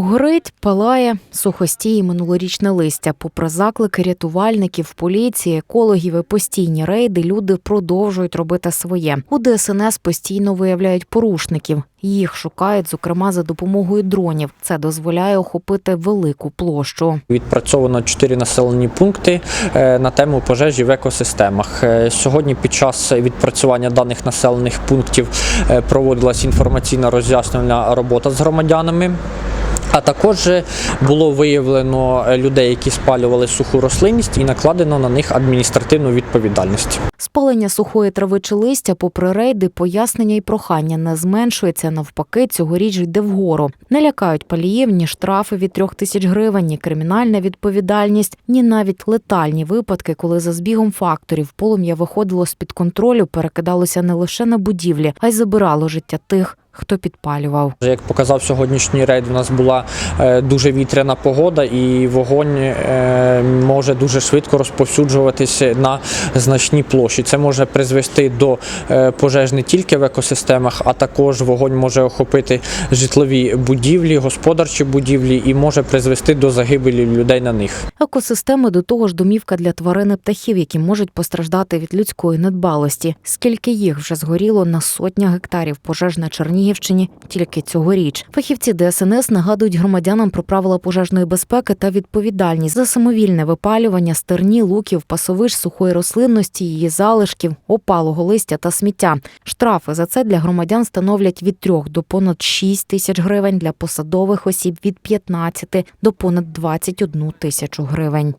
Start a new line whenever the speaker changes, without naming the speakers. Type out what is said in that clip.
Горить, палає, сухостіє минулорічне листя. Попри заклики рятувальників, поліції, екологів і постійні рейди, люди продовжують робити своє. У ДСНС постійно виявляють порушників. Їх шукають, зокрема, за допомогою дронів. Це дозволяє охопити велику площу.
Відпрацьовано чотири населені пункти е, на тему пожежі в екосистемах. Е, Сьогодні під час відпрацювання даних населених пунктів е, проводилась інформаційна роз'яснювальна робота з громадянами. А також було виявлено е, людей, які спалювали суху рослинність, і накладено на них адміністративну відповідальність.
Спалення сухої трави чи листя, попри рейди, пояснення і прохання не зменшується. Навпаки, цьогоріч йде вгору. Не лякають паліїв ні штрафи від трьох тисяч гривень, ні кримінальна відповідальність, ні навіть летальні випадки, коли за збігом факторів полум'я виходило з під контролю, перекидалося не лише на будівлі, а й забирало життя тих, хто підпалював.
Як показав сьогоднішній рейд, у нас була е, дуже вітряна погода, і вогонь е, може дуже швидко розповсюджуватися на значні площі. Це може призвести до е, пожеж не тільки в екосистемах, а також вогонь може охопити житлові будівлі, господарчі будівлі і може призвести до загибелі людей на них.
Екосистеми до того ж домівка для тварин і птахів, які можуть постраждати від людської недбалості. Скільки їх вже згоріло на сотня гектарів пожеж на Чернігівщині тільки цьогоріч. Фахівці ДСНС нагадують громадянам про правила пожежної безпеки та відповідальність за самовільне випалювання стерні, луків, пасовищ, сухої рослинності, її залишків, опалого листя та сміття. Штрафи за це для громадян становлять від 3 до понад 6 тисяч гривень, для посадових осіб від 15 до понад 21 тисячу гривень.